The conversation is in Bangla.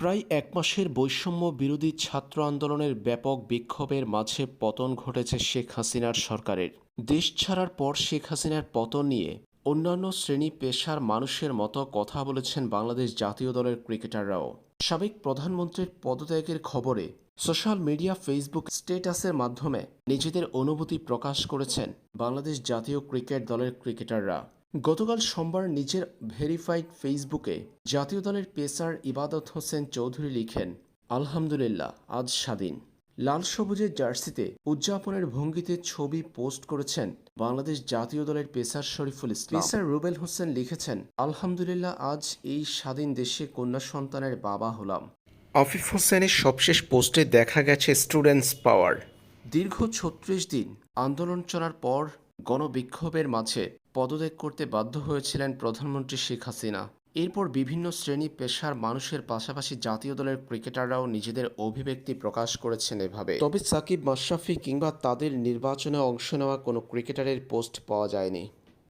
প্রায় এক মাসের বৈষম্য বিরোধী ছাত্র আন্দোলনের ব্যাপক বিক্ষোভের মাঝে পতন ঘটেছে শেখ হাসিনার সরকারের। দেশ ছাড়ার পর শেখ হাসিনার পতন নিয়ে অন্যান্য শ্রেণি পেশার মানুষের মতো কথা বলেছেন বাংলাদেশ জাতীয় দলের ক্রিকেটাররাও। সাবেক প্রধানমন্ত্রীর পদত্যাগের খবরে সোশ্যাল মিডিয়া ফেসবুক স্ট্যাটাসের মাধ্যমে নিজেদের অনুভূতি প্রকাশ করেছেন বাংলাদেশ জাতীয় ক্রিকেট দলের ক্রিকেটাররা। গতকাল সোমবার নিজের ভেরিফাইড ফেসবুকে জাতীয় দলের পেসার ইবাদত হোসেন চৌধুরী লিখেন আলহামদুলিল্লাহ আজ স্বাধীন। লাল সবুজের জার্সিতে উদযাপনের ভঙ্গিতে ছবি পোস্ট করেছেন বাংলাদেশ জাতীয় দলের পেসার শরীফুল ইসলাম। পেসার রুবেল হোসেন লিখেছেন আলহামদুলিল্লাহ আজ এই স্বাধীন দেশে কন্যা সন্তানের বাবা হলাম। আফিফ হোসেনের সবশেষ পোস্টে দেখা গেছে স্টুডেন্টস পাওয়ার। দীর্ঘ ছত্রিশ দিন আন্দোলন চলার পর গণবিক্ষোভের মাঝে পদত্যাগ করতে বাধ্য হয়েছিলেন প্রধানমন্ত্রী শেখ হাসিনা। এরপর বিভিন্ন শ্রেণি পেশার মানুষের পাশাপাশি জাতীয় দলের ক্রিকেটাররাও নিজেদের অভিব্যক্তি প্রকাশ করেছেন এভাবে। তবে সাকিব মাশরাফি কিংবা তাদের নির্বাচনে অংশ নেওয়া কোনো ক্রিকেটারের পোস্ট পাওয়া যায়নি।